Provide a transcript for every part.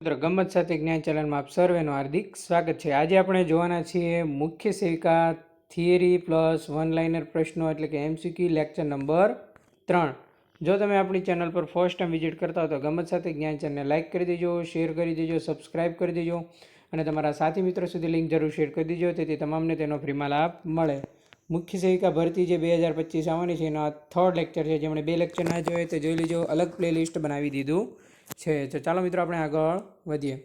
મિત્રો ગમત સાથે જ્ઞાન ચેનલમાં આપ સર્વેનું હાર્દિક સ્વાગત છે. આજે આપણે જોવાના છીએ મુખ્ય સેવિકા થિયરી પ્લસ વન લાઇનર પ્રશ્નો, એટલે કે એમસીક્યુ લેક્ચર નંબર ત્રણ. જો તમે આપણી ચેનલ પર ફર્સ્ટ ટાઈમ વિઝિટ કરતા હો તો ગમત સાથે જ્ઞાન ચેનલને લાઇક કરી દેજો, શેર કરી દેજો, સબસ્ક્રાઇબ કરી દેજો અને તમારા સાથી મિત્રો સુધી લિંક જરૂર શેર કરી દેજો, તેથી તમામને તેનો ફ્રીમાં લાભ મળે. મુખ્ય સેવિકા ભરતી જે બે હજાર પચીસ આવવાની છે, એનો આ થર્ડ લેક્ચર છે. જેમણે બે લેક્ચર ના જોઈએ તે જોઈ લેજો. અલગ પ્લેલિસ્ટ બનાવી દીધું. છે. તો ચાલો મિત્રો આપણે આગળ વધીએ.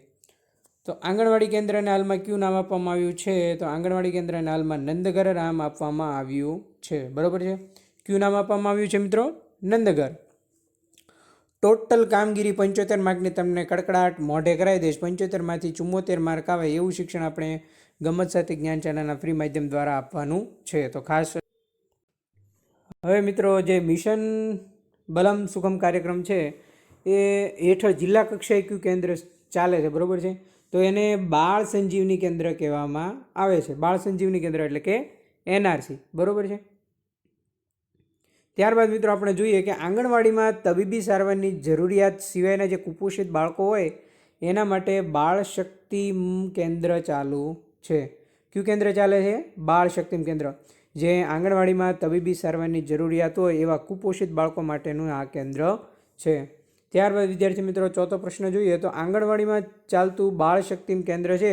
તો આંગણવાડી કેન્દ્રને હાલમાં કયું નામ આપવામાં આવ્યું છે? તો આંગણવાડી કેન્દ્રને હાલમાં નંદઘર નામ આપવામાં આવ્યું છે. બરોબર છે? કયું નામ આપવામાં આવ્યું છે મિત્રો? નંદઘર ટોટલ કામગીરી પંચોતેર માર્કની તમને કડકડાટ મોઢે કરાવી દઈશ. પંચોતેરમાંથી ચુમ્મોતેર માર્ક આવે એવું શિક્ષણ આપણે ગમત સાથે જ્ઞાન ચેનલના ફ્રી માધ્યમ દ્વારા આપવાનું છે. તો ખાસ હવે મિત્રો જે મિશન બલમ સુગમ કાર્યક્રમ છે એ હેઠળ જિલ્લા કક્ષાએ કયું કેન્દ્ર ચાલે છે, બરાબર છે? તો એને બાળ સંજીવની કેન્દ્ર કહેવામાં આવે છે. બાળ સંજીવની કેન્દ્ર એટલે કે એનઆરસી, બરાબર છે? ત્યારબાદ મિત્રો આપણે જોઈએ કે આંગણવાડીમાં તબીબી સારવારની જરૂરિયાત સિવાયના જે કુપોષિત બાળકો હોય, એના માટે બાળ શક્તિ કેન્દ્ર ચાલુ છે. કયું કેન્દ્ર ચાલે છે? બાળ શક્તિ કેન્દ્ર. જે આંગણવાડીમાં તબીબી સારવારની જરૂરિયાત હોય એવા કુપોષિત બાળકો માટેનું આ કેન્દ્ર છે. ત્યારબાદ, વિદ્યાર્થી મિત્રો, ચોથો પ્રશ્ન જોઈએ તો આંગણવાડીમાં ચાલતું બાળ શક્તિ કેન્દ્ર છે,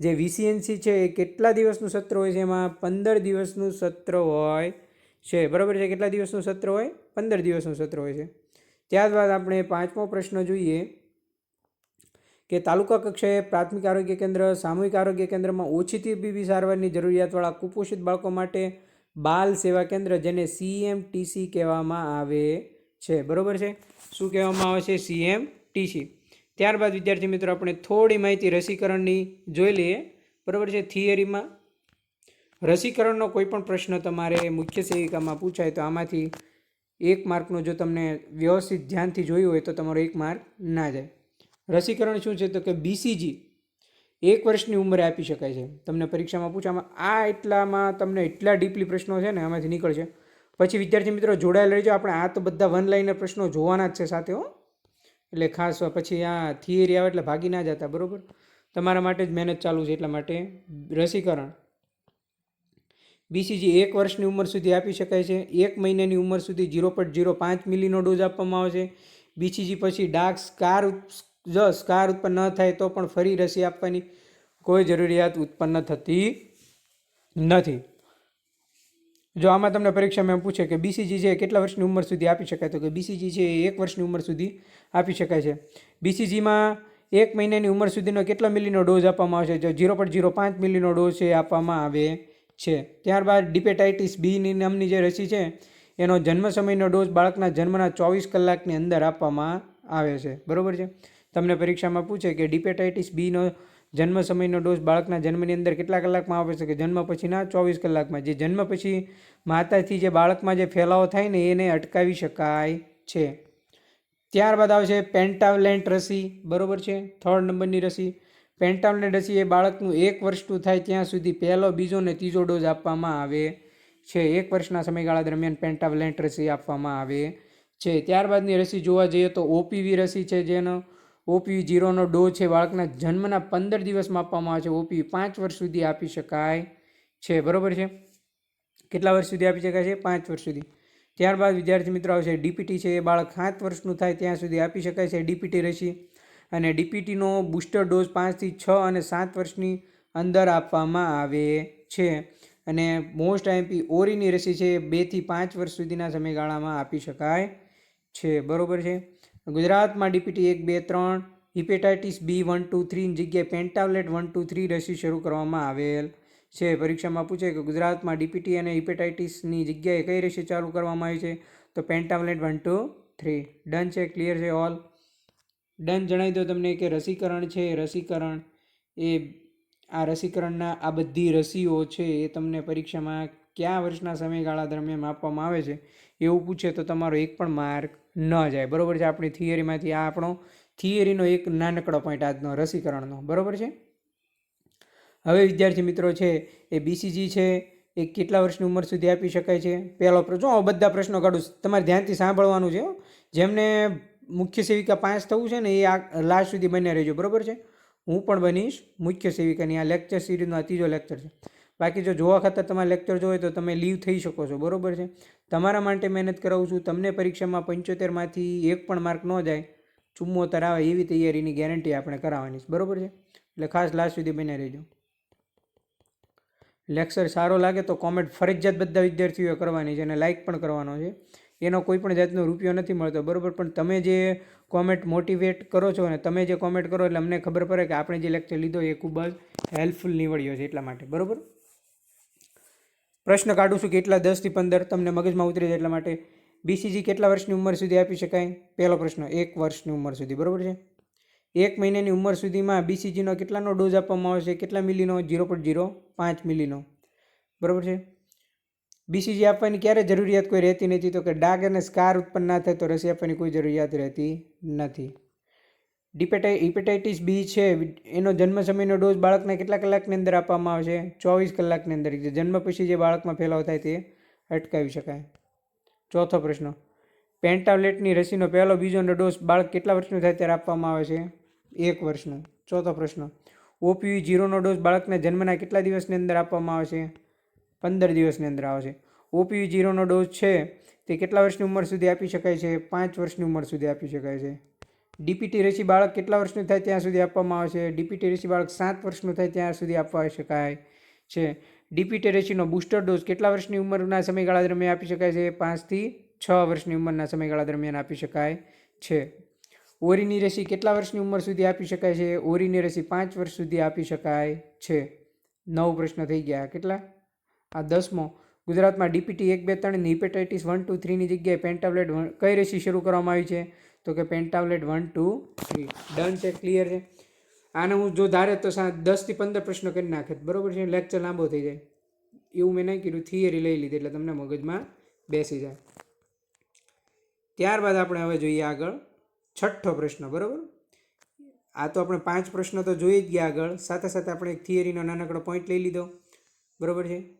જે વીસીએનસી છે, એ કેટલા દિવસનું સત્ર હોય છે? એમાં પંદર દિવસનું સત્ર હોય છે. બરાબર છે? કેટલા દિવસનું સત્ર હોય? પંદર દિવસનું સત્ર હોય છે. ત્યારબાદ આપણે પાંચમો પ્રશ્ન જોઈએ કે તાલુકા કક્ષાએ પ્રાથમિક આરોગ્ય કેન્દ્ર, સામૂહિક આરોગ્ય કેન્દ્રમાં ઓછી તબીબી સારવારની જરૂરિયાતવાળા કુપોષિત બાળકો માટે બાલ સેવા કેન્દ્ર, જેને સીએમટીસી કહેવામાં આવે. છે, બરાબર છે? શું કહેવામાં આવે છે? સીએમટીસી ત્યારબાદ, વિદ્યાર્થી મિત્રો, આપણે થોડી માહિતી રસીકરણની જોઈ લઈએ. બરાબર છે? થિયરીમાં. રસીકરણનો કોઈ પણ પ્રશ્ન તમારે મુખ્ય સેવિકામાં પૂછાય તો આમાંથી એક માર્કનો જો તમને વ્યવસ્થિત ધ્યાનથી જોયું હોય તો તમારો એક માર્ક ના જાય. રસીકરણ શું છે? તો કે બીસીજી એક વર્ષની ઉંમરે આપી શકાય છે. તમને પરીક્ષામાં પૂછવામાં આ એટલામાં તમને એટલા ડીપલી પ્રશ્નો છે ને આમાંથી નીકળશે. પછી વિદ્યાર્થી મિત્રો જોડાયેલા રહેજો. આપણે આ તો બધા વન લાઈનર પ્રશ્નો જોવાના જ છે સાથે હો. એટલે ખાસ પછી આ થિયરી આવે એટલે ભાગી ના જતા, બરાબર? તમારા માટે જ મહેનત ચાલુ છે એટલા માટે રસીકરણ. બીસીજી એક વર્ષની ઉંમર સુધી આપી શકાય છે. એક મહિનાની ઉંમર સુધી ઝીરો પોઈન્ટ ઝીરો પાંચ મિલીનો ડોઝ આપવામાં આવે છે બીસીજી પછી ડાર્ક સ્કાર જો સ્કાર ઉત્પન્ન ન થાય તો પણ ફરી રસી આપવાની કોઈ જરૂરિયાત ઉત્પન્ન થતી નથી. જો આમાં તમને પરીક્ષામાં એમ પૂછે કે બીસીજી છે કેટલા વર્ષની ઉંમર સુધી આપી શકાય, તો કે બીસીજી છે એ એક વર્ષની ઉંમર સુધી આપી શકાય છે. બીસીજીમાં એક મહિનાની ઉંમર સુધીનો કેટલા મિલીનો ડોઝ આપવામાં આવશે જો ઝીરો પોઈન્ટ ઝીરો પાંચ મિલીનો ડોઝ એ આપવામાં આવે છે. ત્યારબાદ ડિપેટાઇટિસ બીની નામની જે રસી છે, એનો જન્મ સમયનો ડોઝ બાળકના જન્મના ચોવીસ કલાકની અંદર આપવામાં આવે છે. બરાબર છે? તમને પરીક્ષામાં પૂછે કે ડિપેટાઇટિસ બીનો જન્મ સમયનો ડોઝ બાળકના જન્મની અંદર કેટલા કલાકમાં આવે છે? કે જન્મ પછીના ચોવીસ કલાકમાં. જે જન્મ પછી માતાથી જે બાળકમાં જે ફેલાવો થાય ને, એને અટકાવી શકાય છે. ત્યારબાદ આવશે પેન્ટાવલેન્ટ રસી. બરોબર છે? થર્ડ નંબરની રસી. પેન્ટાવલેન્ટ રસી એ બાળકનું એક વર્ષનું થાય ત્યાં સુધી પહેલો, બીજો ને ત્રીજો ડોઝ આપવામાં આવે છે. એક વર્ષના સમયગાળા દરમિયાન પેન્ટાવલેન્ટ રસી આપવામાં આવે છે. ત્યારબાદની રસી જોવા જઈએ તો ઓપીવી રસી છે જેનો. ઓપીવી જીરોનો ડોઝ છે, બાળકના જન્મના પંદર દિવસમાં આપવામાં આવે છે. ઓપીવી પાંચ વર્ષ સુધી આપી શકાય છે, બરાબર છે? કેટલા વર્ષ સુધી આપી શકાય છે? પાંચ વર્ષ સુધી. ત્યારબાદ વિદ્યાર્થી મિત્રો આવશે ડીપીટી છે, એ બાળક સાત વર્ષનું થાય ત્યાં સુધી આપી શકાય છે, ડીપીટી રસી અને ડીપીટીનો બુસ્ટર ડોઝ પાંચથી છ અને સાત વર્ષની અંદર આપવામાં આવે છે. અને મોસ્ટ આઈએમપી ઓરીની રસી છે, બેથી પાંચ વર્ષ સુધીના સમયગાળામાં આપી શકાય છે, બરાબર છે? ગુજરાતમાં ડીપીટી એક, બે, ત્રણ, હિપેટાઇટિસ બી, વન, ટુ થ્રીની જગ્યાએ પેન્ટાવલેટ વન, ટુ, થ્રી રસી શરૂ કરવામાં આવેલ છે. પરીક્ષામાં પૂછે કે ગુજરાતમાં ડીપીટી અને હિપેટાઇટિસની જગ્યાએ કઈ રસી ચાલુ કરવામાં આવી છે? તો pentavalent one, two, three. Done છે? ક્લિયર છે ઓલ? ડન જણાવી દો તમને કે રસીકરણ છે. રસીકરણ એ આ રસીકરણના આ બધી રસીઓ છે એ તમને પરીક્ષામાં કયા વર્ષના સમયગાળા દરમિયાન આપવામાં આવે છે, એવું પૂછે તો તમારો એક પણ માર્ક ન જાય. બરાબર છે? આપણી થિયરીમાંથી આ આપણો થિયરીનો એક નાનકડો પોઈન્ટ આજનો રસીકરણનો. બરાબર છે? હવે વિદ્યાર્થી મિત્રો છે, એ બીસીજી છે, એ કેટલા વર્ષની ઉંમર સુધી આપી શકાય છે? પહેલો પ્રશ્ન, જો બધા પ્રશ્નો કાઢું, તમારે ધ્યાનથી સાંભળવાનું છે જેમને મુખ્ય સેવિકા પાંચ થવું છે ને એ આ લાસ્ટ સુધી બને રહેજો. બરાબર છે? હું પણ બનીશ મુખ્ય સેવિકાની આ લેક્ચર સિરીઝનો આ ત્રીજો લેક્ચર છે. બાકી જો જોવા ખાતર તમારે લેક્ચર જોવે તો તમે લીવ થઈ શકો છો, બરાબર છે? તમારા માટે મહેનત કરાવું છું, તમને પરીક્ષામાં પંચોતેરમાંથી એક પણ માર્ક ન જાય, ચુમ્મોતર આવે એવી તૈયારીની ગેરંટી આપણે કરાવવાની છે, બરાબર છે? એટલે ખાસ લાસ્ટ સુધી બને રહેજો. લેક્ચર સારો લાગે તો કોમેન્ટ ફરજિયાત બધા વિદ્યાર્થીઓએ કરવાની છે અને લાઇક પણ કરવાનો છે. એનો કોઈ પણ જાતનો રૂપિયો નથી મળતો, બરાબર? પણ તમે જે કોમેન્ટ મોટિવેટ કરો છો અને તમે જે કોમેન્ટ કરો એટલે અમને ખબર પડે કે આપણે જે લેક્ચર લીધો એ ખૂબ જ હેલ્પફુલ નીવડ્યો છે એટલા માટે, બરાબર? પ્રશ્ન કાઢું છું કેટલા દસથી પંદર તમને મગજમાં ઉતરી જાય એટલા માટે. બીસીજી કેટલા વર્ષની ઉંમર સુધી આપી શકાય? પહેલો પ્રશ્ન, એક વર્ષની ઉંમર સુધી, બરાબર છે? એક મહિનાની ઉંમર સુધીમાં બીસીજીનો કેટલાનો ડોઝ આપવામાં આવે છે? કેટલા મિલીનો? જીરો પોઈન્ટ જીરો પાંચ મિલીનો. બરાબર છે? બીસીજી આપવાની ક્યારે જરૂરિયાત કોઈ રહેતી નથી? તો કે ડાઘ અને સ્કાર ઉત્પન્ન ના થાય તો રસી આપવાની કોઈ જરૂરિયાત રહેતી નથી. ડિપેટાઈ હિપેટાઇટિસ બી છે. એનો જન્મ સમયનો ડોઝ બાળકને કેટલા કલાકની અંદર આપવામાં આવે છે ચોવીસ કલાકની અંદર. જે જન્મ પછી જે બાળકમાં ફેલાવ થાય તે અટકાવી શકાય. ચોથો પ્રશ્ન. પેન્ટાવલેટની રસીનો પહેલો બીજો ડોઝ બાળક કેટલા વર્ષનું થાય ત્યારે આપવામાં આવે છે? એક વર્ષનો. ચોથો પ્રશ્ન. ઓપીવી જીરોનો ડોઝ બાળકને જન્મના કેટલા દિવસની અંદર આપવામાં આવે છે? પંદર દિવસની અંદર આવે છે. ઓપીવી જીરોનો ડોઝ છે તે કેટલા વર્ષની ઉંમર સુધી આપી શકાય છે? પાંચ વર્ષની ઉંમર સુધી આપી શકાય છે. ડીપીટી રસી બાળક કેટલા વર્ષનું થાય ત્યાં સુધી આપવામાં આવે છે? ડીપીટી રસી બાળક સાત વર્ષનું થાય ત્યાં સુધી આપવા શકાય છે. ડીપીટી રસીનો બૂસ્ટર ડોઝ કેટલા વર્ષની ઉંમરના સમયગાળા દરમિયાન આપી શકાય છે? પાંચથી છ વર્ષની ઉંમરના સમયગાળા દરમિયાન આપી શકાય છે. ઓરીની રસી કેટલા વર્ષની ઉંમર સુધી આપી શકાય છે? ઓરીની રસી પાંચ વર્ષ સુધી આપી શકાય છે. નવ પ્રશ્ન થઈ ગયા. કેટલા? આ દસમો. ગુજરાતમાં ડીપીટી એક બે ત્રણ હિપેટાઇટિસ વન ટુ થ્રીની જગ્યાએ પેન્ટાબ્લેટ કઈ રસી શરૂ કરવામાં આવી છે? તો કે pentavalent one, two, three. Done છે ક્લિયર છે. આને હું જો ધારે તો દસથી પંદર પ્રશ્નો કરી નાખે. બરાબર છે? લેક્ચર લાંબો થઈ જાય. એવું મેં નહીં કીધું થિયરી લઈ લીધી એટલે તમને મગજમાં બેસી જાય. ત્યારબાદ આપણે હવે જોઈએ આગળ છઠ્ઠો પ્રશ્ન, બરાબર? આ તો આપણે પાંચ પ્રશ્નો તો જોઈ જ ગયા આગળ. સાથે સાથે આપણે એક થિયરીનો નાનકડો પોઈન્ટ લઈ લીધો. બરાબર છે?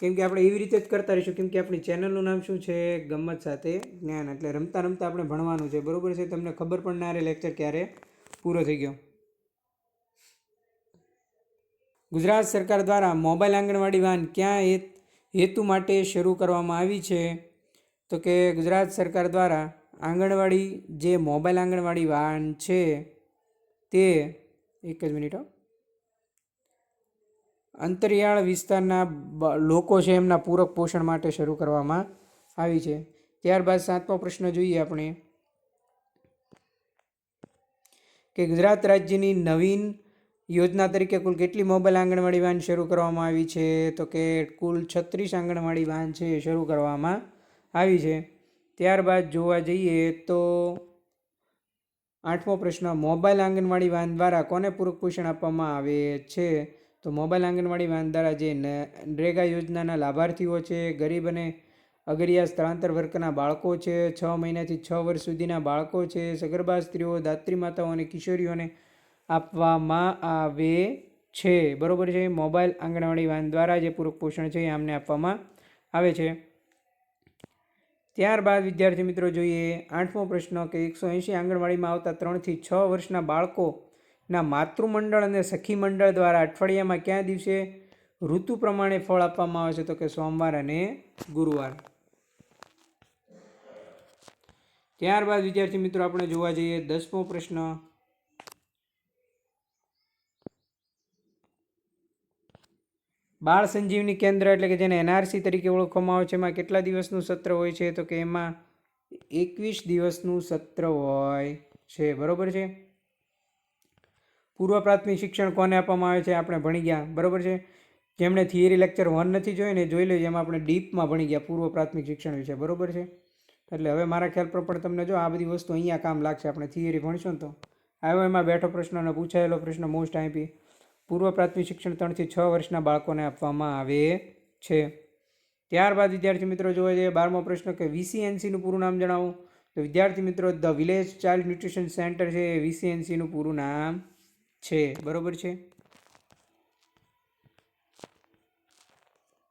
કેમ કે આપણે એવી રીતે જ કરતા રહીશું. કેમ કે આપણી ચેનલનું નામ શું છે? ગમત સાથે જ્ઞાન. એટલે રમતા રમતા આપણે ભણવાનું છે. બરાબર છે? તમને ખબર પણ ના રહે લેક્ચર ક્યારે? પૂરો થઈ ગયો. ગુજરાત સરકાર દ્વારા મોબાઈલ આંગણવાડી વાન ક્યાં હેત માટે શરૂ કરવામાં આવી છે? તો કે ગુજરાત સરકાર દ્વારા આંગણવાડી જે મોબાઈલ આંગણવાડી વાન છે તે એક જ મિનિટ હો. અંતરિયાળ વિસ્તારના લોકો છે એમના પૂરક પોષણ માટે શરૂ કરવામાં આવી છે. ત્યારબાદ સાતમો પ્રશ્ન જોઈએ આપણે કે ગુજરાત રાજ્યની નવીન યોજના તરીકે કુલ કેટલી મોબાઈલ આંગણવાડી વાન શરૂ કરવામાં આવી છે? તો કે કુલ છત્રીસ આંગણવાડી વાન છે એ શરૂ કરવામાં આવી છે. ત્યારબાદ જોવા જઈએ તો આઠમો પ્રશ્ન, મોબાઈલ આંગણવાડી વાન દ્વારા કોને પૂરક પોષણ આપવામાં આવે છે? તો મોબાઈલ આંગણવાડી વાન દ્વારા જે નરેગા યોજનાના લાભાર્થીઓ છે, ગરીબ અને અગરિયા સ્થળાંતર વર્ગના બાળકો છે, છ મહિનાથી છ વર્ષ સુધીના બાળકો છે, સગર્ભા સ્ત્રીઓ, દાત્રી માતાઓ અને કિશોરીઓને આપવામાં આવે છે. બરોબર છે? મોબાઈલ આંગણવાડી વાન દ્વારા જે પૂરક પોષણ છે એ આમને આપવામાં આવે છે. ત્યારબાદ વિદ્યાર્થી મિત્રો જોઈએ, આઠમો પ્રશ્ન કે એકસો એંશી આંગણવાડીમાં આવતા ત્રણથી છ વર્ષના બાળકોના માતૃમંડળ અને સખી મંડળ દ્વારા અઠવાડિયામાં કયા દિવસે ઋતુ પ્રમાણે ફળ આપવામાં આવે છે? તો કે સોમવાર અને ગુરુવાર. ત્યારબાદ, વિદ્યાર્થી મિત્રો, આપણે જોવા જઈએ દસમો પ્રશ્ન. બાળ સંજીવની કેન્દ્ર એટલે કે જેને એનઆરસી તરીકે ઓળખવામાં આવે છે, એમાં કેટલા દિવસનું સત્ર હોય છે? તો કે એમાં એકવીસ દિવસનું સત્ર હોય છે. બરાબર છે? પૂર્વ પ્રાથમિક શિક્ષણ કોને આપવામાં આવે છે આપણે ભણી ગયા, બરોબર છે? જેમણે થિયરી લેક્ચર વન નથી જોઈને જોઈ લઈએ એમાં આપણે ડીપમાં ભણી ગયા, પૂર્વ પ્રાથમિક શિક્ષણ વિશે, બરોબર છે? એટલે હવે મારા ખ્યાલ પર પણ તમને જો આ બધી વસ્તુ અહીંયા કામ લાગશે, આપણે થિયરી ભણીશું ને તો. આવ્યો એમાં બેઠો પ્રશ્ન અને પૂછાયેલો પ્રશ્ન મોસ્ટ આઈપી. પૂર્વ પ્રાથમિક શિક્ષણ ત્રણથી છ વર્ષના બાળકોને આપવામાં આવે છે. ત્યારબાદ વિદ્યાર્થી મિત્રો જોવા જઈએ, બારમો પ્રશ્ન કે વીસીએનસીનું પૂરું નામ જણાવો. તો વિદ્યાર્થી મિત્રો, the village child nutrition centre છે એ વીસીએનસીનું પૂરું નામ છે, બરોબર છે?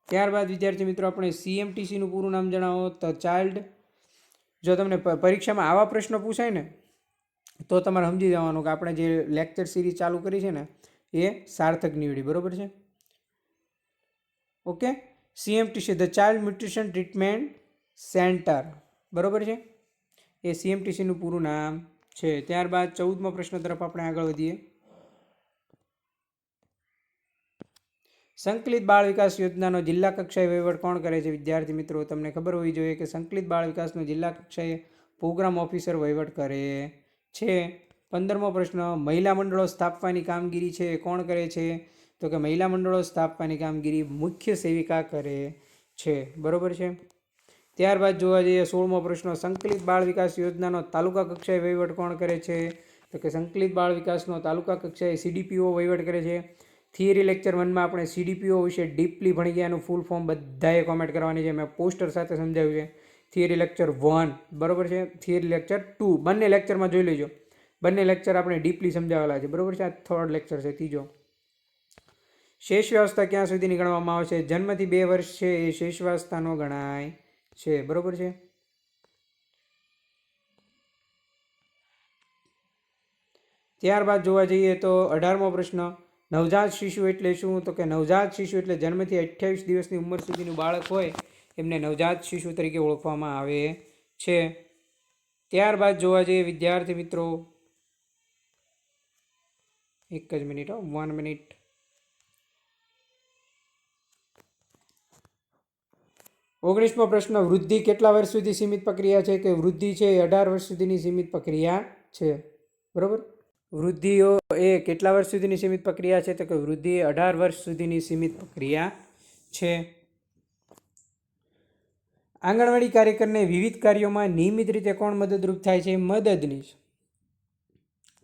ત્યારબાદ, વિદ્યાર્થી મિત્રો, આપણે સીએમટીસીનું પૂરું નામ જણાવો. તો ચાઇલ્ડ. જો તમને પરીક્ષામાં આવા પ્રશ્નો પૂછાય ને, તો તમારે સમજી જવાનું કે આપણે જે લેક્ચર સિરીઝ ચાલુ કરી છે ને, એ સાર્થક નીવડી, બરોબર છે? Okay? CMTC the child nutrition treatment centre, બરાબર છે? એ સીએમટીસીનું પૂરું નામ છે. ત્યારબાદ, ચૌદમો પ્રશ્ન તરફ આપણે આગળ વધીએ. સંકલિત બાળ વિકાસ યોજનાનો જિલ્લા કક્ષાએ વહીવટ કોણ કરે છે? વિદ્યાર્થી મિત્રો, તમને ખબર હોવી જોઈએ કે સંકલિત બાળ વિકાસનો જિલ્લા કક્ષાએ પ્રોગ્રામ ઓફિસર વહીવટ કરે છે. પંદરમો પ્રશ્ન, મહિલા મંડળો સ્થાપવાની કામગીરી છે, એ કોણ કરે છે? તો કે મહિલા મંડળો સ્થાપવાની કામગીરી મુખ્ય સેવિકા કરે છે. બરોબર છે? ત્યારબાદ જોવા જઈએ સોળમો પ્રશ્ન, સંકલિત બાળ વિકાસ યોજનાનો તાલુકા કક્ષાએ વહીવટ કોણ કરે છે? તો કે સંકલિત બાળ વિકાસનો તાલુકા કક્ષાએ સીડીપીઓ વહીવટ કરે છે. થિયરી લેક્ચર વનમાં આપણે સીડીપીઓ વિશે ડીપલી ભણી ગયા એનું ફૂલ ફોર્મ બધાએ કોમેન્ટ કરવાની છે. મેં પોસ્ટર સાથે સમજાવ્યું છે. થિયરી લેક્ચર વન બરાબર છે? થિયરી લેક્ચર ટુ બંને લેક્ચરમાં જોઈ લેજો. બંને લેક્ચર આપણે ડીપલી સમજાવેલા છે. બરાબર છે? આ થર્ડ લેક્ચર છે, ત્રીજો. શેષ વ્યવસ્થા ક્યાં સુધીની ગણવામાં આવે છે જન્મથી બે વર્ષ છે, એ શેષ વ્યવસ્થાનો ગણાય છે. બરાબર છે? ત્યારબાદ જોવા જઈએ તો અઢારમો પ્રશ્ન. નવજાત શિશુ એટલે શું? તો કે નવજાત શિશુ એટલે જન્મથી અઠ્યાવીસ દિવસની ઉંમર સુધીનું બાળક હોય, એમને નવજાત શિશુ તરીકે ઓળખવામાં આવે છે. ત્યારબાદ જોવા જઈએ વિદ્યાર્થી મિત્રો, એક જ મિનિટ વન મિનિટ ઓગણીસમો પ્રશ્ન, વૃદ્ધિ કેટલા વર્ષ સુધી સીમિત પ્રક્રિયા છે? કે વૃદ્ધિ છે એ અઢાર વર્ષ સુધીની સીમિત પ્રક્રિયા છે. બરોબર? વૃદ્ધિઓ એ કેટલા વર્ષ સુધીની સીમિત પ્રક્રિયા છે? તો કે વૃદ્ધિ એ અઢાર વર્ષ સુધીની સીમિત પ્રક્રિયા છે. આંગણવાડી કાર્યકરને વિવિધ કાર્યોમાં નિયમિત રીતે કોણ મદદરૂપ થાય છે? મદદનીશ.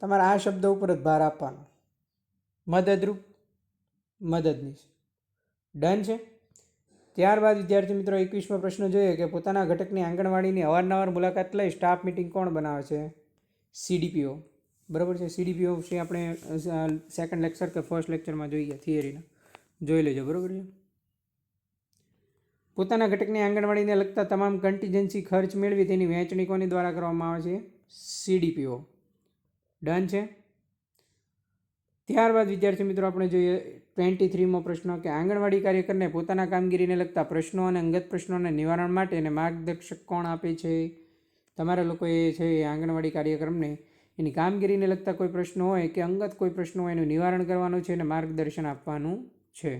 તમારે આ શબ્દ ઉપર જ ભાર આપવાનો. મદદરૂપ, મદદનીશ. ડન છે? ત્યારબાદ, વિદ્યાર્થી મિત્રો, એકવીસમો પ્રશ્ન જોઈએ કે પોતાના ઘટકની આંગણવાડીની અવારનવાર મુલાકાત લઈ સ્ટાફ મિટિંગ કોણ બનાવે છે? સીડીપીઓ બરાબર છે? સીડીપીઓ છે આપણે સેકન્ડ લેક્ચર કે ફર્સ્ટ લેક્ચરમાં જોઈએ થિયરીના જોઈ લેજો, બરાબર છે? પોતાના ઘટકની આંગણવાડીને લગતા તમામ કન્ટીજન્સી ખર્ચ મેળવી તેની વહેંચણી કોની દ્વારા કરવામાં આવે છે? સીડીપીઓ ડન છે? ત્યારબાદ, વિદ્યાર્થી મિત્રો, આપણે જોઈએ ટ્વેન્ટી થ્રીમો પ્રશ્ન કે આંગણવાડી કાર્યકરને પોતાના કામગીરીને લગતા પ્રશ્નો અને અંગત પ્રશ્નોને નિવારણ માટે એને માર્ગદર્શક કોણ આપે છે? તમારા લોકોએ છે આંગણવાડી કાર્યક્રમને એની કામગીરીને લગતા કોઈ પ્રશ્નો હોય કે અંગત કોઈ પ્રશ્નો હોય એનું નિવારણ કરવાનું છે અને માર્ગદર્શન આપવાનું છે.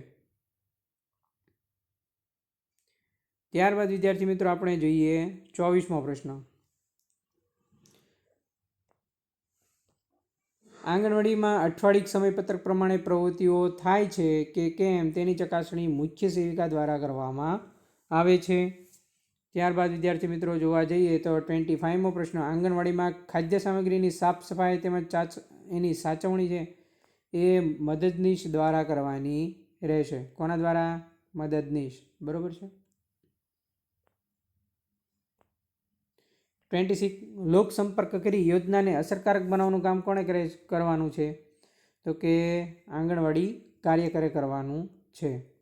ત્યારબાદ વિદ્યાર્થી મિત્રો, આપણે જોઈએ ચોવીસમો પ્રશ્ન. આંગણવાડીમાં અઠવાડિક સમયપત્રક પ્રમાણે પ્રવૃત્તિઓ થાય છે કે કેમ તેની ચકાસણી મુખ્ય સેવિકા દ્વારા કરવામાં આવે છે. ત્યારબાદ વિદ્યાર્થી મિત્રો જોવા જઈએ તો ટ્વેન્ટી ફાઇવમો પ્રશ્ન. આંગણવાડીમાં ખાદ્ય સામગ્રીની સાફ સફાઈ તેમજ ચાચ, એની સાચવણી છે એ મદદનીશ દ્વારા કરવાની રહેશે. કોના દ્વારા? મદદનીશ. બરાબર છે? ટ્વેન્ટી સિક્સ લોક સંપર્ક કરી યોજનાને અસરકારક બનાવવાનું કામ કોણે કરે કરવાનું છે. તો કે આંગણવાડી કાર્યકરે કરવાનું છે.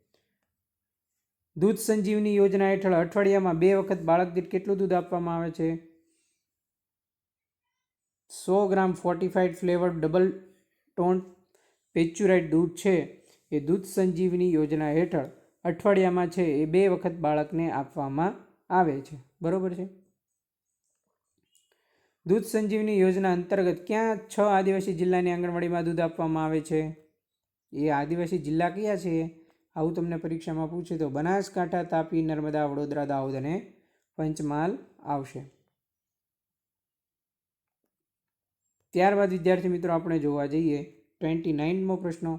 દૂધ સંજીવની યોજના હેઠળ અઠવાડિયામાં બે વખત બાળક દીઠ કેટલું દૂધ આપવામાં આવે છે? સો gram fortified flavour double tone pasteurised દૂધ છે. એ દૂધ સંજીવની યોજના હેઠળ અઠવાડિયામાં છે એ બે વખત બાળકને આપવામાં આવે છે. બરોબર છે? દૂધ સંજીવની યોજના અંતર્ગત ક્યાં છ આદિવાસી જિલ્લાની આંગણવાડીમાં દૂધ આપવામાં આવે છે? એ આદિવાસી જિલ્લા કયા છે? આવું તમને પરીક્ષામાં પૂછે તો બનાસકાંઠા તાપી નર્મદા વડોદરા દાહોદ અને પંચમહાલ આવશે. ત્યારબાદ વિદ્યાર્થી મિત્રો આપણે જોવા જઈએ ટ્વેન્ટી નાઇનમો પ્રશ્ન.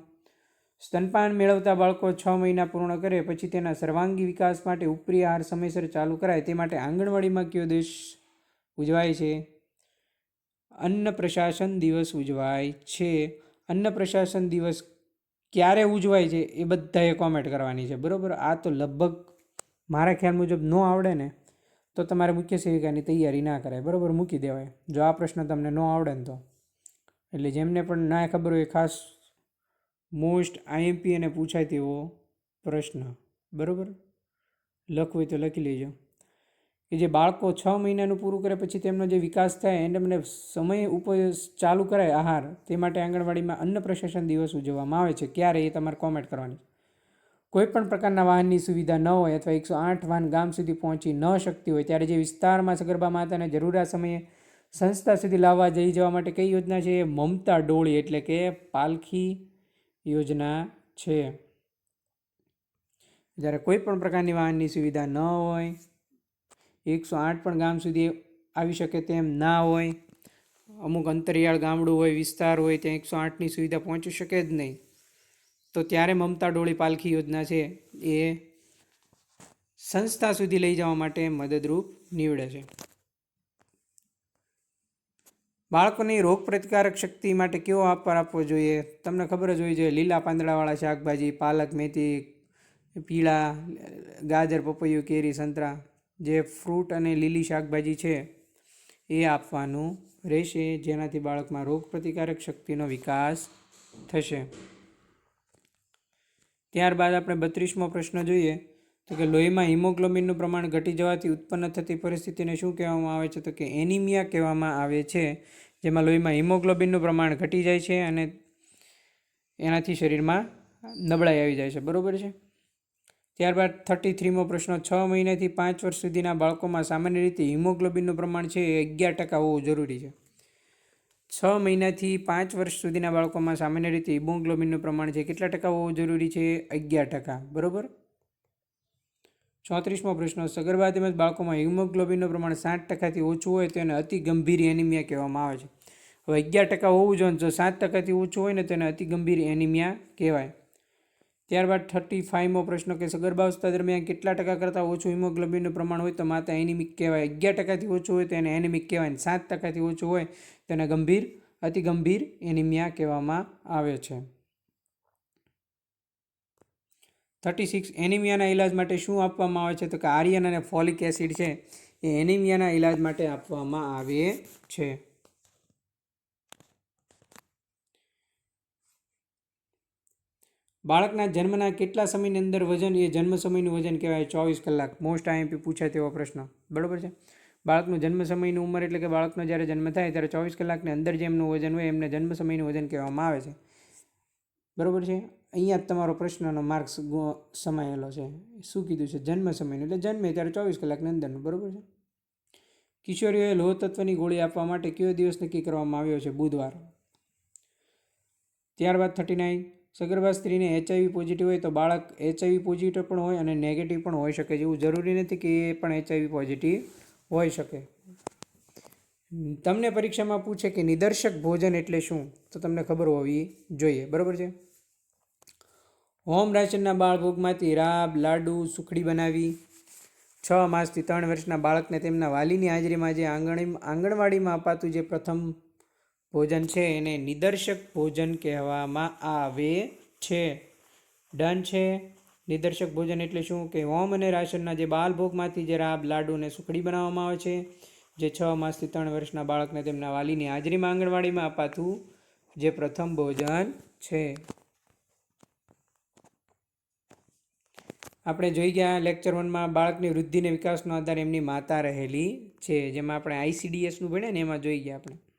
સ્તનપાન મેળવતા બાળકો છ મહિના પૂર્ણ કરે પછી તેના સર્વાંગી વિકાસ માટે ઉપરી આહાર સમયસર ચાલુ કરાય તે માટે આંગણવાડીમાં કયો દેશ ઉજવાય છે? અન્ન પ્રશાસન દિવસ ઉજવાય છે. અન્ન પ્રશાસન દિવસ ક્યારે ઉજવાય છે એ બધાએ કોમેન્ટ કરવાની છે. બરાબર? આ તો લગભગ મારા ખ્યાલ મુજબ ન આવડે ને, તો તમારે મુખ્ય સેવિકાની તૈયારી ના કરાય. બરાબર? મૂકી દેવાય. જો આ પ્રશ્ન તમને ન આવડે ને તો. એટલે જેમને પણ ના ખબર હોય, ખાસ મોસ્ટ આઈએમપી અને પૂછાય તેવો પ્રશ્ન. બરાબર? લખવું હોય તો લખી લેજો. કે જે બાળકો છ મહિનાનું પૂરું કરે પછી તેમનો જે વિકાસ થાય એને મને સમય ઉપર ચાલુ કરાય આહાર, તે માટે આંગણવાડીમાં અન્ન પ્રશાસન દિવસ ઉજવવામાં આવે છે. ક્યારે એ તમારે કોમેન્ટ કરવાની કોઈ પણ પ્રકારના વાહનની સુવિધા ન હોય અથવા એકસો આઠ વાહન ગામ સુધી પહોંચી ન શકતી હોય, ત્યારે જે વિસ્તારમાં સગર્ભા માતાને જરૂરિયાત સમયે સંસ્થા સુધી લાવવા જઈ જવા માટે કઈ યોજના છે? એ મમતા ડોળી એટલે કે પાલખી યોજના છે. જ્યારે કોઈ પણ પ્રકારની વાહનની સુવિધા ન હોય એકસો આઠ પણ ગામ સુધી આવી શકે તેમ ના હોય. અમુક અંતરિયાળ ગામડું હોય, વિસ્તાર હોય, ત્યાં એકસો આઠની સુવિધા પહોંચી શકે જ નહીં. તો ત્યારે મમતા ડોળી પાલખી યોજના છે એ સંસ્થા સુધી લઈ જવા માટે મદદરૂપ નીવડે છે. બાળકોની રોગ પ્રતિકારક શક્તિ માટે કેવો આહાર આપવો જોઈએ? તમને ખબર જ હોવી જોઈએ, લીલા પાંદડાવાળા શાકભાજી, પાલક, મેથી, પીળા, ગાજર, પપૈયું, કેરી, સંતરા જે ફ્રૂટ અને લીલી શાકભાજી છે, એ આપવાનું રહેશે, જેનાથી બાળકમાં રોગ પ્રતિકારક શક્તિનો વિકાસ થશે. ત્યારબાદ આપણે બત્રીસમો પ્રશ્ન જોઈએ, તો કે લોહીમાં હિમોગ્લોબિનનું પ્રમાણ ઘટી જવાથી ઉત્પન્ન થતી પરિસ્થિતિને શું કહેવામાં આવે છે? તો કે એનિમિયા કહેવામાં આવે છે, જેમાં લોહીમાં હિમોગ્લોબિનનું પ્રમાણ ઘટી જાય છે અને એનાથી શરીરમાં નબળાઈ આવી જાય છે. બરાબર છે? ત્યારબાદ થર્ટી થ્રીમો પ્રશ્ન, છ મહિનાથી પાંચ વર્ષ સુધીના બાળકોમાં સામાન્ય રીતે હિમોગ્લોબિનનું પ્રમાણ છે એ અગિયાર ટકા હોવું જરૂરી છે. છ મહિનાથી પાંચ વર્ષ સુધીના બાળકોમાં સામાન્ય રીતે હિમોગ્લોબિનનું પ્રમાણ છે કેટલા ટકા હોવું જરૂરી છે? અગિયાર ટકા. બરાબર? ચોત્રીસમો પ્રશ્ન સગર્ભા તેમજ બાળકોમાં હિમોગ્લોબિનનું પ્રમાણ સાત ટકાથી ઓછું હોય તો એને અતિ ગંભીર એનિમિયા કહેવામાં આવે છે. હવે અગિયાર ટકા હોવું જોઈએ, જો સાત ટકાથી ઓછું હોય ને તો એને અતિ ગંભીર એનિમિયા કહેવાય. ત્યારબાદ થર્ટી ફાઇવમો પ્રશ્ન કે ગર્ભાવસ્થા દરમિયાન કેટલા ટકા કરતાં ઓછું હિમોગ્લોબિનનું પ્રમાણ હોય તો માતા એનિમિક કહેવાય. અગિયાર ટકાથી ઓછું હોય તો એને એનિમિક કહેવાય સાત ટકાથી ઓછું હોય તો એને ગંભીર, અતિ ગંભીર એનિમિયા કહેવામાં આવે છે. થર્ટી સિક્સ એનિમિયાના ઇલાજ માટે શું આપવામાં આવે છે? તો કે આર્યન અને ફોલિક એસિડ છે એ એનિમિયાના ઇલાજ માટે આપવામાં આવે છે. બાળકના જન્મના કેટલા સમયની અંદર વજન, એ જન્મ સમયનું વજન કહેવાય? ચોવીસ કલાક. મોસ્ટ આઈએમપી પૂછાય તેવો પ્રશ્ન. બરાબર છે? બાળકનું જન્મ સમયની ઉંમર એટલે કે બાળકનો જ્યારે જન્મ થાય ત્યારે ચોવીસ કલાકની અંદર જે એમનું વજન હોય એમને જન્મ સમયનું વજન કહેવામાં આવે છે. બરાબર છે? અહીંયા જ તમારો પ્રશ્નનો માર્ક્સ સમાયેલો છે. શું કીધું છે? જન્મ સમયનું. એટલે જન્મે ત્યારે ચોવીસ કલાકની અંદરનું. બરાબર છે? કિશોરીઓએ લોહ તત્વની ગોળી આપવા માટે કયો દિવસ નક્કી કરવામાં આવ્યો છે? બુધવાર. ત્યારબાદ થર્ટી નાઇન સગર્ભા સ્ત્રીને એચઆઈવી પોઝિટિવ હોય તો બાળક એચઆઈવી પોઝિટિવ પણ હોય અને નેગેટિવ પણ હોઈ શકે છે. એવું જરૂરી નથી કે એ પણ એચઆઈવી પોઝિટિવ હોઈ શકે. તમને પરીક્ષામાં પૂછે કે નિદર્શક ભોજન એટલે શું? તો તમને ખબર હોવી જોઈએ. બરાબર છે? હોમ રાશનના બાળભોગમાંથી રાબ, લાડુ, સુખડી બનાવી. છ માસથી ત્રણ વર્ષના બાળકને તેમના વાલીની હાજરીમાં જે આંગણી, આંગણવાડીમાં અપાતું જે પ્રથમ ભોજન છે એને નિદર્શક ભોજન કહેવામાં આવે છે. ડન છે? નિદર્શક ભોજન એટલે શું? કે હોમ અને રાશનના જે બાલભોગમાંથી જે રાબ, લાડુ અને સુખડી બનાવવામાં આવે છે, જે છ માસથી ત્રણ વર્ષના બાળકને તેમના વાલીની હાજરીમાં આંગણવાડીમાં અપાતું જે પ્રથમ ભોજન છે. આપણે જોઈ ગયા લેક્ચર વનમાં બાળકની વૃદ્ધિ અને વિકાસનો આધાર એમની માતા રહેલી છે, જેમાં આપણે આઈસીડીએસનું ભણ્યા ને એમાં જોઈ ગયા આપણે.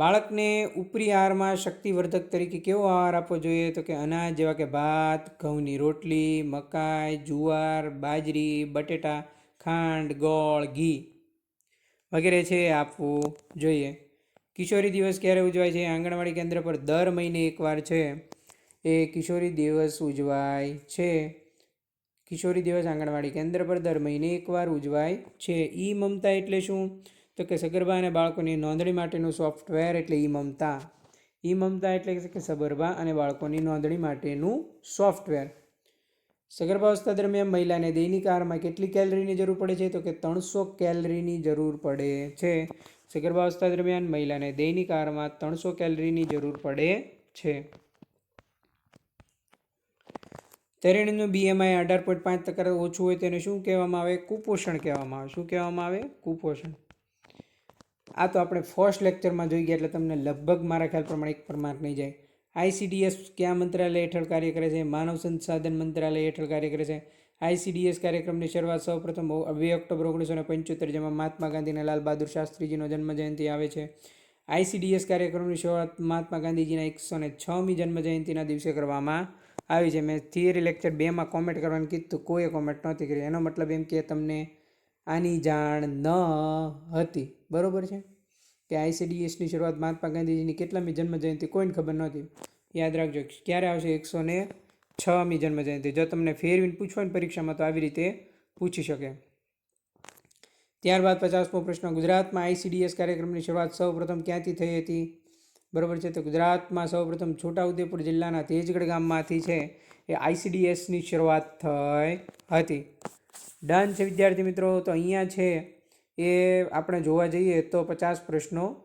બાળકને ઉપરી આહારમાં શક્તિવર્ધક તરીકે કેવો આહાર આપવો જોઈએ? તો કે અનાજ જેવા કે ભાત, ઘઉંની રોટલી, મકાઈ, જુવાર, બાજરી, બટેટા, ખાંડ, ગોળ, ઘી વગેરે છે આપવું જોઈએ. કિશોરી દિવસ ક્યારે ઉજવાય છે? આંગણવાડી કેન્દ્ર પર દર મહિને એકવાર છે. એ કિશોરી દિવસ ઉજવાય છે. કિશોરી દિવસ આંગણવાડી કેન્દ્ર પર દર મહિને એકવાર ઉજવાય છે. ઈ મમતા એટલે શું? તો કે સગર્ભા અને બાળકોની નોંધણી માટેનું સોફ્ટવેર એટલે ઈ મમતા. ઈ મમતા એટલે કે સગર્ભા અને બાળકોની નોંધણી માટેનું સોફ્ટવેર. સગર્ભાવસ્થા દરમિયાન મહિલાને દૈનિક આહારમાં કેટલી કેલરીની જરૂર પડે છે? તો કે ત્રણસો કેલરીની જરૂર પડે છે. સગર્ભાવસ્થા દરમિયાન મહિલાને દૈનિક આહારમાં ત્રણસો કેલરીની જરૂર પડે છે. તરેણીનું બીએમઆઈ અઢાર પોઈન્ટ પાંચ ટકા ઓછું હોય તેને શું કહેવામાં આવે? કુપોષણ કહેવામાં આવે. શું કહેવામાં આવે? કુપોષણ. આ તો આપણે ફર્સ્ટ લેક્ચરમાં જોઈ ગયા એટલે તમને લગભગ મારા ખ્યાલ પ્રમાણે એક પર માર્ક નહીં જાય. આઈસીડીએસ કયા મંત્રાલય હેઠળ કાર્ય કરે છે? માનવ સંસાધન મંત્રાલય હેઠળ કાર્ય કરે છે. આઈસીડીએસ કાર્યક્રમની શરૂઆત સૌપ્રથમ બે ઓક્ટોબર ઓગણીસો ને પંચોતેર જેમાં મહાત્મા ગાંધી અને લાલ બહાદુર શાસ્ત્રીજીનો જન્મજયંતિ આવે છે. આઈસીડીએસ કાર્યક્રમની શરૂઆત મહાત્મા ગાંધીજીના એકસો ને છમી જન્મજયંતિના દિવસે કરવામાં આવી છે. મેં થિયરી લેક્ચર બેમાં કોમેન્ટ કરવાનું કીધું કોઈએ કોમેન્ટ નહોતી કરી. એનો મતલબ એમ કે તમને આની જાણ ન હતી. બરોબર છે? કે આઈસીડીએસની શરૂઆત મહાત્મા ગાંધીજીની કેટલામી જન્મજયંતિ કોઈને ખબર નહોતી? યાદ રાખજો, ક્યારે આવશે એકસો ને છમી જન્મજયંતિ? જો તમને ફેરવીને પૂછો ને પરીક્ષામાં તો આવી રીતે પૂછી શકે. ત્યારબાદ પચાસમો પ્રશ્ન, ગુજરાતમાં આઈસીડીએસ કાર્યક્રમની શરૂઆત સૌપ્રથમ ક્યાંથી થઈ હતી? બરોબર છે? તો ગુજરાતમાં સૌપ્રથમ છોટાઉદેપુર જિલ્લાના તેજગઢ ગામમાંથી છે એ આઈસીડીએસની શરૂઆત થઈ હતી. ડન છે વિદ્યાર્થી મિત્રો. તો અહીંયા છે એ આપણે જોવા જઈએ તો પચાસ પ્રશ્નો.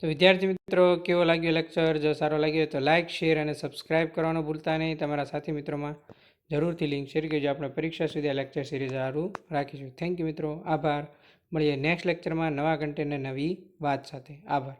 તો વિદ્યાર્થી મિત્રો, કેવો લાગ્યો લેક્ચર જો સારો લાગ્યો તો લાઇક શેર અને સબસ્ક્રાઇબ કરવાનું ભૂલતા નહીં. તમારા સાથી મિત્રોમાં જરૂરથી લિંક શેર કરજો. આપણે પરીક્ષા સુધી આ લેક્ચર સિરીઝ સારું રાખીશું. થેન્ક યુ મિત્રો. આભાર. મળીએ નેક્સ્ટ લેક્ચરમાં નવા કન્ટેન્ટ નવી વાત સાથે. આભાર.